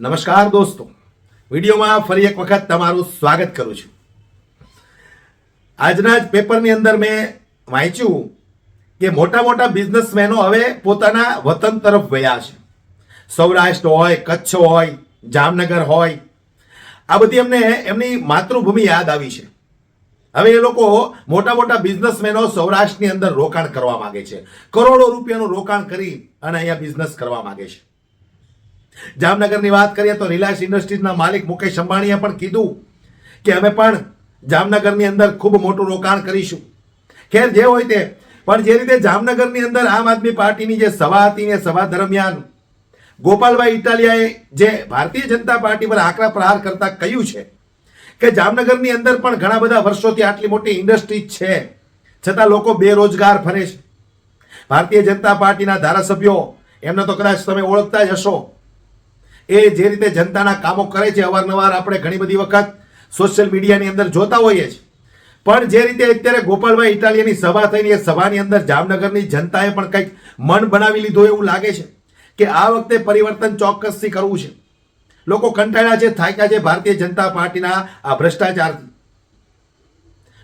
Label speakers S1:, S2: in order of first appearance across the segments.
S1: નમસ્કાર દોસ્તો. વિડીયોમાં ફરી એક વખત તમારું સ્વાગત કરું છું. આજના જ પેપરની અંદર મેં વાંચ્યું કે મોટા મોટા બિઝનેસમેનો હવે પોતાના વતન તરફ વયા છે. સૌરાષ્ટ્ર હોય, કચ્છ હોય, જામનગર હોય, આ બધી એમને એમની માતૃભૂમિ યાદ આવી છે. હવે એ લોકો મોટા મોટા બિઝનેસમેનો સૌરાષ્ટ્રની અંદર રોકાણ કરવા માગે છે. કરોડો રૂપિયાનું રોકાણ કરી અને અહીંયા બિઝનેસ કરવા માંગે છે. જામનગરની વાત કરીએ તો રિલાયન્સ ઇન્ડસ્ટ્રીઝના માલિક મુકેશ અંબાણીએ પણ કીધું કે અમે પણ જામનગરની અંદર ખૂબ મોટું રોકાણ કરીશું. ખેર જે હોય તે, પણ જે રીતે જામનગરની અંદર આમ આદમી પાર્ટીની જે સભા હતી ને સભા દરમિયાન, ગોપાલભાઈ ઇટાલિયાએ જે ભારતીય જનતા પાર્ટી પર આકરા પ્રહાર કરતા કહ્યું છે કે જામનગરની અંદર પણ ઘણા બધા વર્ષોથી આટલી મોટી ઇન્ડસ્ટ્રી છે, છતાં લોકો બેરોજગાર ફરે છે. ભારતીય જનતા પાર્ટીના ધારાસભ્યો, એમને તો કદાચ તમે ઓળખતા જ હશો એ જે રીતે જનતાના કામો કરે છે, અવારનવાર આપણે ઘણી બધી વખત સોશિયલ મીડિયાની અંદર જોતા હોઈએ છીએ. પણ જે રીતે અત્યારે ગોપાલભાઈ ઇટાલિયાની સભા થઈને એ સભાની અંદર જામનગરની જનતાએ પણ કંઈક મન બનાવી લીધું એવું લાગે છે કે આ વખતે પરિવર્તન ચોક્કસથી કરવું છે. લોકો કંટાળ્યા છે, થાક્યા છે ભારતીય જનતા પાર્ટીના આ ભ્રષ્ટાચારથી.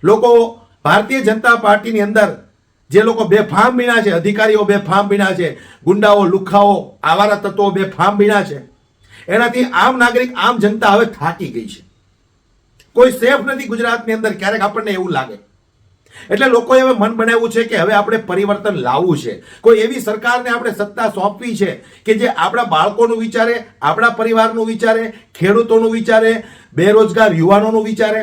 S1: લોકો ભારતીય જનતા પાર્ટીની અંદર જે લોકો બેફામ બીણા છે, અધિકારીઓ બેફામ બીણા છે, ગુંડાઓ, લુખાઓ, આવારા તત્વો બેફામ બીણા છે એનાથી આમ નાગરિક, આમ જનતા હવે થાકી ગઈ છે. કોઈ સેફ નથી ગુજરાતની અંદર, ક્યારેક આપણને એવું લાગે. એટલે લોકોએ હવે મન બનાવ્યું છે કે હવે આપણે પરિવર્તન લાવવું છે. કોઈ એવી સરકારને આપણે સત્તા સોંપવી છે કે જે આપણા બાળકોનું વિચારે, આપણા પરિવારનું વિચારે, ખેડૂતોનું વિચારે, બેરોજગાર યુવાનોનું વિચારે,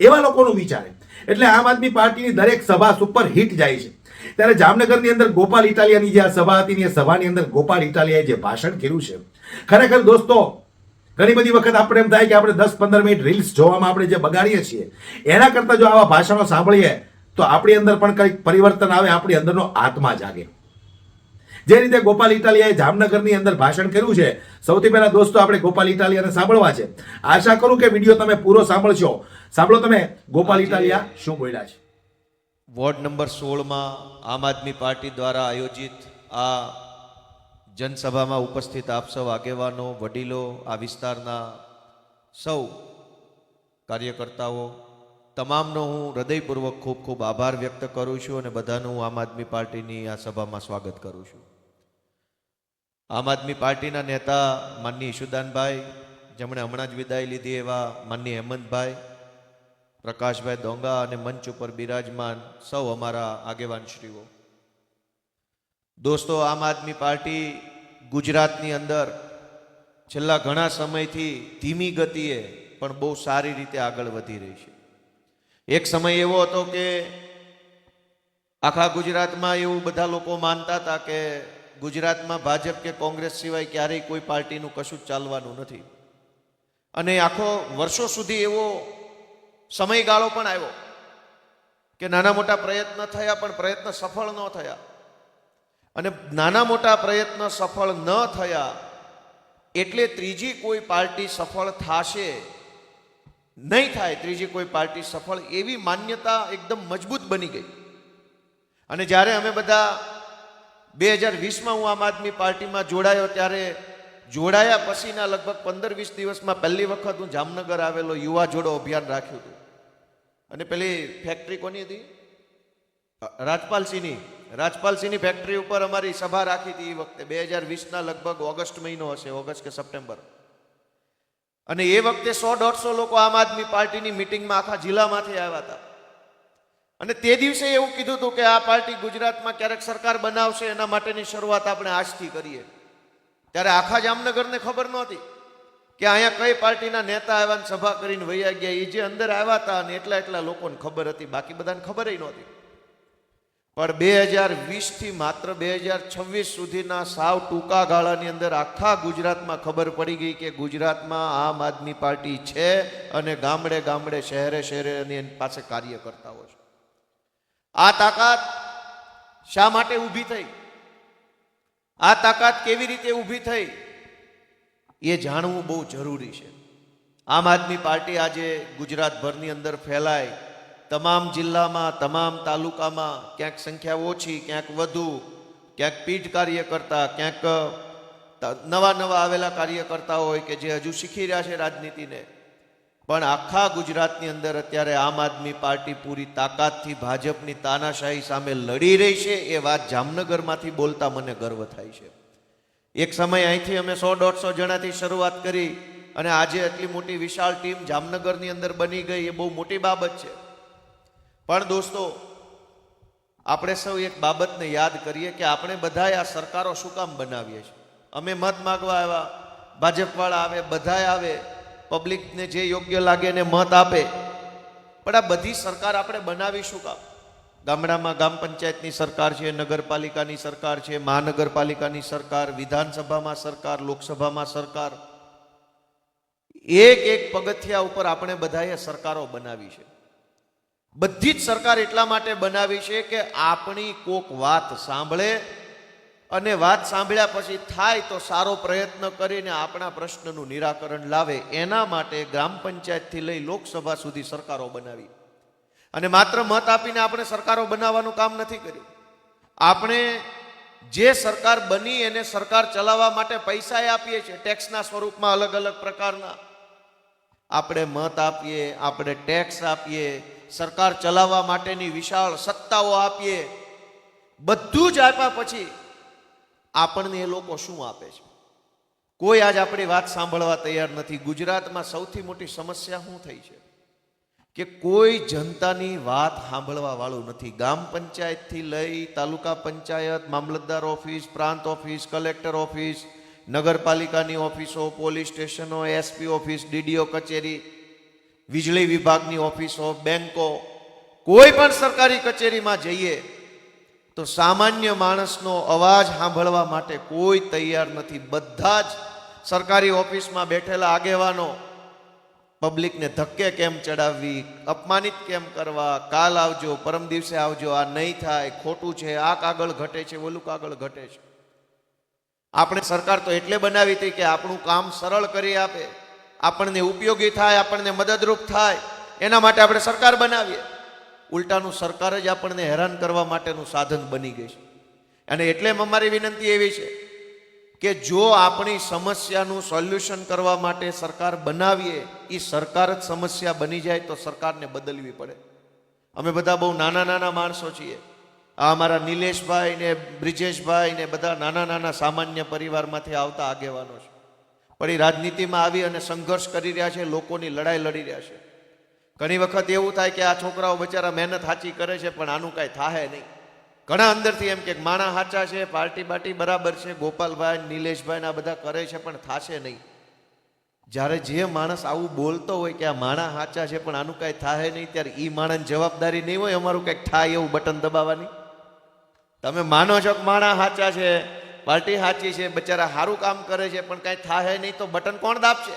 S1: એવા લોકોનું વિચારે. એટલે આમ આદમી પાર્ટીની દરેક સભા સુપર હિટ જાય છે. ત્યારે જામનગરની અંદર ગોપાલ ઇટાલિયાની જે આ સભા હતી એ સભાની અંદર ગોપાલ ઇટાલિયાએ જે ભાષણ કર્યું છે ખરેખર દોસ્તો ઘણી બધી વખત આપણે એમ થાય કે આપણે દસ પંદર મિનિટ રીલ્સ જોવામાં આપણે જે બગાડીએ છીએ એના કરતાં જો આવા ભાષણો સાંભળીએ તો આપણી અંદર પણ કંઈક પરિવર્તન આવે આપણી અંદરનો આત્મા જાગે. જે રીતે ગોપાલ ઇટાલિયાએ જામનગરની અંદર ભાષણ કર્યું છે સૌથી પહેલા દોસ્તો આપણે ગોપાલ ઇટાલિયાને સાંભળવા છે. આશા કરું કે વીડિયો તમે પૂરો સાંભળશો. સાંભળો તમે ગોપાલ ઇટાલિયા શું બોલ્યા છે?
S2: વોર્ડ નંબર સોળમાં આમ આદમી પાર્ટી દ્વારા આયોજિત આ જનસભામાં ઉપસ્થિત આપ સૌ આગેવાનો, વડીલો, આ વિસ્તારના સૌ કાર્યકર્તાઓ, તમામનો હું હૃદયપૂર્વક ખૂબ ખૂબ આભાર વ્યક્ત કરું છું અને બધાનું આમ આદમી પાર્ટીની આ સભામાં સ્વાગત કરું છું. આમ આદમી પાર્ટીના નેતા માનની ઈશુદાનભાઈ, જેમણે હમણાં જ વિદાય લીધી એવા માનની હેમંતભાઈ, પ્રકાશભાઈ દોંગા અને મંચ ઉપર બિરાજમાન સૌ અમારા આગેવાનશ્રીઓ. દોસ્તો, આમ આદમી પાર્ટી ગુજરાતની અંદર છેલ્લા ઘણા સમયથી ધીમી ગતિએ પણ બહુ સારી રીતે આગળ વધી રહી છે. એક સમય એવો હતો કે આખા ગુજરાતમાં એવું બધા લોકો માનતા હતા કે ગુજરાતમાં ભાજપ કે કોંગ્રેસ સિવાય ક્યારેય કોઈ પાર્ટીનું કશું જ ચાલવાનું નથી. અને આખો વર્ષો સુધી એવો સમયગાળો પણ આવ્યો કે નાના મોટા પ્રયત્ન થયા પણ પ્રયત્ન સફળ ન થયા. અને નાના મોટા પ્રયત્ન સફળ ન થયા, એટલે ત્રીજી કોઈ પાર્ટી સફળ થશે નહીં થાય. ત્રીજી કોઈ પાર્ટી સફળ એવી માન્યતા એકદમ મજબૂત બની ગઈ. અને જ્યારે અમે બધા બે હજાર વીસમાં હું આમ આદમી પાર્ટીમાં જોડાયો, ત્યારે જોડાયા પછીના લગભગ પંદર વીસ દિવસમાં પહેલી વખત હું જામનગર આવેલો યુવા જોડો અભિયાન રાખ્યું હતું. અને પેલી ફેક્ટરી કોની હતી? રાજપાલસિંહની. રાજપાલસિંહની ફેક્ટરી ઉપર અમારી સભા રાખી હતી એ વખતે. બે હજાર વીસના લગભગ ઓગસ્ટ મહિનો હશે, ઓગસ્ટ કે સપ્ટેમ્બર. અને એ વખતે સો દોઢસો લોકો આમ આદમી પાર્ટીની મિટિંગમાં આખા જિલ્લામાંથી આવ્યા હતા. અને તે દિવસે એવું કીધું હતું કે આ પાર્ટી ગુજરાતમાં ક્યારેક સરકાર બનાવશે, એના માટેની શરૂઆત આપણે આજથી કરીએ. ત્યારે આખા જામનગરને ખબર નહોતી કે અહીંયા કઈ પાર્ટીના નેતા આવ્યા સભા કરીને વૈયા ગયા. એ જે અંદર આવ્યા હતા અને એટલા એટલા લોકોને ખબર હતી. બાકી બધાને ખબર નહોતી. પણ બે હજાર વીસથી માત્ર બે હજાર છવ્વીસ સુધીના સાવ ટૂંકા ગાળાની અંદર આખા ગુજરાતમાં ખબર પડી ગઈ કે ગુજરાતમાં આમ આદમી પાર્ટી છે અને ગામડે ગામડે શહેરે શહેરે એની પાસે કાર્યકર્તાઓ છે. આ તાકાત શા માટે ઊભી થઈ? આ તાકાત કેવી રીતે ઊભી થઈ? એ જાણવું બહુ જરૂરી છે. આમ આદમી પાર્ટી આજે ગુજરાતભરની અંદર ફેલાય તમામ જિલ્લામાં, તમામ તાલુકામાં ક્યાંક સંખ્યા ઓછી, ક્યાંક વધુ, ક્યાંક પીઠ કાર્યકર્તા, ક્યાંક નવા નવા આવેલા કાર્યકર્તાઓ હોય કે જે હજુ શીખી રહ્યા છે રાજનીતિને. પણ આખા ગુજરાતની અંદર અત્યારે આમ આદમી પાર્ટી પૂરી તાકાતથી ભાજપની તાનાશાહી સામે લડી રહી છે, એ વાત જામનગરમાંથી બોલતા મને ગર્વ થાય છે. એક સમય અહીંથી અમે સો દોઢસો જણાથી શરૂઆત કરી અને આજે એટલી મોટી વિશાળ ટીમ જામનગરની અંદર બની ગઈ, એ બહુ મોટી બાબત છે. પણ દોસ્તો, આપણે સૌ એક બાબતને યાદ કરીએ કે આપણે બધાએ આ સરકારો શું કામ બનાવીએ છીએ? અમે મત માગવા આવ્યા, ભાજપવાળા આવે બધાય આવે, પબ્લિકને જે યોગ્ય લાગે એને મત આપે. પણ આ બધી સરકાર આપણે બનાવી શું કામ? ગામડામાં ગામ પંચાયતની સરકાર છે, નગરપાલિકાની સરકાર છે, મહાનગરપાલિકાની સરકાર, વિધાનસભામાં સરકાર, લોકસભામાં સરકાર. એક એક પગથિયા ઉપર આપણે બધાએ સરકારો બનાવી છે. બધી જ સરકાર એટલા માટે બનાવી છે કે આપણી કોક વાત સાંભળે અને વાત સાંભળ્યા પછી થાય તો સારો પ્રયત્ન કરીને આપણા પ્રશ્નનું નિરાકરણ લાવે. એના માટે ગ્રામ પંચાયતથી લઈ લોકસભા સુધી સરકારો બનાવી. અને માત્ર મત આપીને આપણે સરકારો બનાવવાનું કામ નથી કર્યું. આપણે જે સરકાર બની એને સરકાર ચલાવવા માટે પૈસા આપીએ છીએ. ટેક્સના સ્વરૂપમાં અલગ અલગ પ્રકારના. આપણે મત આપીએ, આપણે ટેક્સ આપીએ સરકાર ચલાવવા માટેની વિશાળ સત્તાઓ આપીએ. બધું જ આપ્યા પછી આપણને એ લોકો શું આપે છે? કોઈ આજ આપણી વાત સાંભળવા તૈયાર નથી. ગુજરાતમાં સૌથી મોટી સમસ્યા શું થઈ છે? કે કોઈ જનતાની વાત સાંભળવા વાળું નથી. ગામ પંચાયતથી લઈ તાલુકા પંચાયત, મામલતદાર ઓફિસ, પ્રાંત ઓફિસ, કલેક્ટર ઓફિસ, નગરપાલિકાની ઓફિસો, પોલીસ સ્ટેશનો, એસપી ઓફિસ, ડીડીઓ કચેરી વીજળી વિભાગની ઓફિસો, બેંકો, કોઈ પણ સરકારી કચેરીમાં જઈએ, તો સામાન્ય માણસનો અવાજ સાંભળવા માટે કોઈ તૈયાર નથી. બધા જ સરકારી ઓફિસમાં બેઠેલા આગેવાનો પબ્લિકને ધક્કે કેમ ચડાવવી, અપમાનિત કેમ કરવા, કાલ આવજો, પરમ દિવસે આવજો, આ નહીં થાય, ખોટું છે, આ કાગળ ઘટે છે, ઓલું કાગળ ઘટે છે. આપણે સરકાર તો એટલે બનાવી હતી કે આપણું કામ સરળ કરી આપે. આપણને ઉપયોગી થાય, આપણને મદદરૂપ થાય, એના માટે આપણે સરકાર બનાવીએ. ઉલટાનું સરકાર જ આપણને હેરાન કરવા માટેનું સાધન બની ગઈ છે. અને એટલે અમારી વિનંતી એવી છે કે જો આપણી સમસ્યાનું સોલ્યુશન કરવા માટે સરકાર બનાવીએ એ સરકાર જ સમસ્યા બની જાય તો સરકારને બદલવી પડે. અમે બધા બહુ નાના નાના માણસો છીએ. આ અમારા નિલેશભાઈ ને બ્રિજેશભાઈ ને બધા નાના નાના સામાન્ય પરિવારમાંથી આવતા આગેવાનો છે. પણ એ રાજનીતિમાં આવી અને સંઘર્ષ કરી રહ્યા છે, લોકોની લડાઈ લડી રહ્યા છે. ઘણી વખત એવું થાય કે આ છોકરાઓ બચારા મહેનત સાચી કરે છે, પણ આનું કાંઈ થાય નહીં. ઘણા અંદરથી એમ કે માણા સાચા છે, પાર્ટી બાટી બરાબર છે, ગોપાલભાઈ નિલેશભાઈ આ બધા કરે છે, પણ થાશે નહીં. જ્યારે જે માણસ આવું બોલતો હોય કે આ માણા સાચા છે, પણ આનું કાંઈ થાય નહીં, ત્યારે એ માણસ જવાબદારી નહીં હોય, અમારું કંઈક થાય એવું બટન દબાવવાની? તમે માનો છો કે માણા સાચા છે? પાર્ટી સાચી છે, બચારા સારું કામ કરે છે, પણ કાંઈ થાય નહીં તો બટન કોણ દાબશે?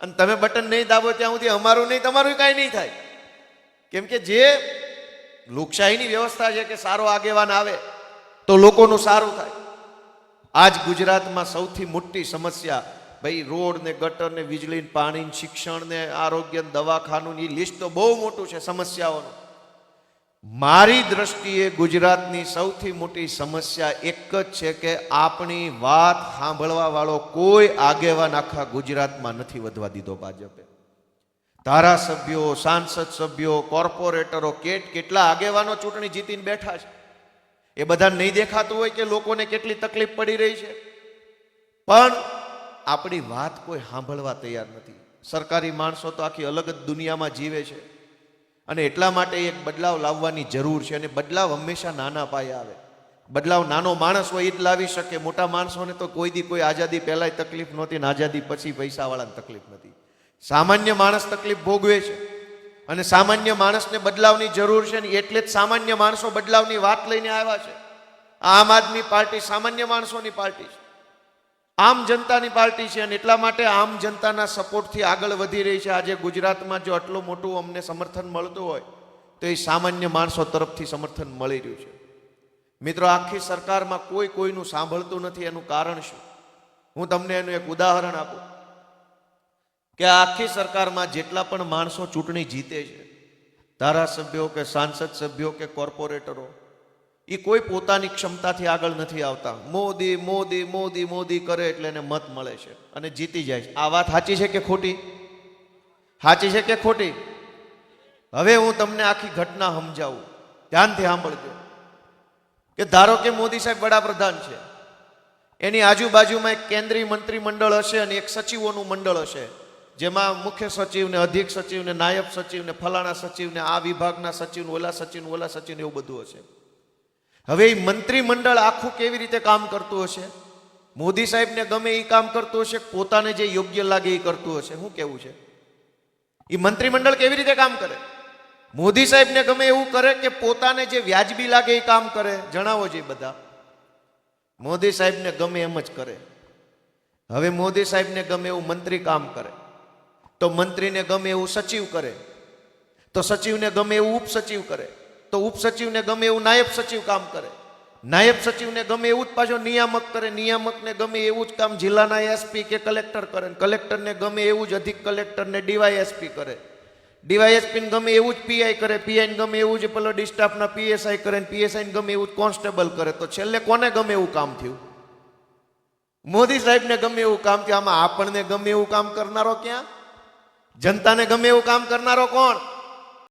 S2: અને તમે બટન નહીં દાબો ત્યાં સુધી અમારું નહીં, તમારું કાંઈ નહીં થાય. કેમ કે જે લોકશાહીની વ્યવસ્થા છે કે સારો આગેવાન આવે, તો લોકોનું સારું થાય. આજ ગુજરાતમાં સૌથી મોટી સમસ્યા, ભાઈ, રોડ ને ગટર ને વીજળી પાણી શિક્ષણ ને આરોગ્ય દવાખાનું એ લિસ્ટ તો બહુ મોટું છે સમસ્યાઓનું. મારી દ્રષ્ટિએ ગુજરાતની સૌથી મોટી સમસ્યા એક જ છે કે આપણી વાત સાંભળવા વાળો કોઈ આગેવાન આખા ગુજરાતમાં નથી વધવા દીધો ભાજપે. ધારાસભ્યો, સાંસદ સભ્યો, કોર્પોરેટરો, કેટ કેટલા આગેવાનો ચૂંટણી જીતીને બેઠા છે. એ બધાને નહીં દેખાતું હોય કે લોકોને કેટલી તકલીફ પડી રહી છે. પણ આપણી વાત કોઈ સાંભળવા તૈયાર નથી. સરકારી માણસો તો આખી અલગ જ દુનિયામાં જીવે છે. અને એટલા માટે એક બદલાવ લાવવાની જરૂર છે અને બદલાવ હંમેશા નાના પાયે આવે. બદલાવ નાનો માણસ હોય એ જ લાવી શકે. મોટા માણસોને તો કોઈ દી કોઈ આઝાદી પહેલાંય તકલીફ નહોતી ને આઝાદી પછી પૈસાવાળાને તકલીફ નથી સામાન્ય માણસ તકલીફ ભોગવે છે. અને સામાન્ય માણસને બદલાવની જરૂર છે ને એટલે જ સામાન્ય માણસો બદલાવની વાત લઈને આવ્યા છે. આમ આદમી પાર્ટી સામાન્ય માણસોની પાર્ટી છે. આમ જનતાની પાર્ટી છે અને એટલા માટે આમ જનતાના સપોર્ટથી આગળ વધી રહી છે. આજે ગુજરાતમાં જો આટલું મોટું અમને સમર્થન મળતું હોય, તો એ સામાન્ય માણસો તરફથી સમર્થન મળી રહ્યું છે. મિત્રો, આખી સરકારમાં કોઈ કોઈનું સાંભળતું નથી. એનું કારણ શું? હું તમને એનું એક ઉદાહરણ આપું. કે આખી સરકારમાં જેટલા પણ માણસો ચૂંટણી જીતે છે, ધારાસભ્યો કે સાંસદ સભ્યો કે કોર્પોરેટરો એ કોઈ પોતાની ક્ષમતાથી આગળ નથી આવતા. મોદી મોદી મોદી મોદી કરે એટલે એને મત મળે છે. અને જીતી જાય છે. આ વાત સાચી છે કે ખોટી? સાચી છે કે ખોટી? હવે હું તમને આખી ઘટના સમજાવું. ધ્યાનથી સાંભળજો. કે ધારો કે મોદી સાહેબ વડાપ્રધાન છે. એની આજુબાજુમાં એક કેન્દ્રીય મંત્રીમંડળ હશે અને એક સચિવોનું મંડળ હશે. જેમાં મુખ્ય સચિવ ને અધિક સચિવ ને નાયબ સચિવ ને ફલાણા સચિવ ને આ વિભાગના સચિવ ઓલા સચિવ ઓલા સચિવને એવું બધું હશે. હવે એ મંત્રીમંડળ આખું કેવી રીતે કામ કરતું હશે? મોદી સાહેબને ગમે એ કામ કરતું હશે, પોતાને જે યોગ્ય લાગે એ કરતું હશે શું કેવું છે? એ મંત્રીમંડળ કેવી રીતે કામ કરે? મોદી સાહેબને ગમે એવું કરે કે પોતાને જે વ્યાજબી લાગે એ કામ કરે, જણાવો જે બધા. મોદી સાહેબને ગમે એમ જ કરે. હવે મોદી સાહેબને ગમે એવું મંત્રી કામ કરે. તો મંત્રીને ગમે એવું સચિવ કરે. તો સચિવને ગમે એવું ઉપસચિવ કરે. તો ઉપસચિવને ગમે એવું નાયબ સચિવ કામ કરે નાયબ સચિવને ગમે એવું જ પાછો નિયામક કરે નિયામકને ગમે એવું જ કામ જિલ્લાના એસપી કે કલેક્ટર કરે કલેક્ટરને ગમે એવું જ અધિક કલેક્ટરને ડીવાયએસપી કરે ડીવાયએસપીને ગમે એવું જ પીઆઈ કરે પીઆઈને ગમે એવું જ પેલો ડિસ્ટાફના પીએસઆઈ કરે ને પીએસઆઈને ગમે એવું જ કોન્સ્ટેબલ કરે તો છેલ્લે કોને ગમે એવું કામ થયું મોદી સાહેબને ગમે એવું કામ થયું આમાં આપણને ગમે એવું કામ કરનારો ક્યાં જનતાને ગમે એવું કામ કરનારો કોણ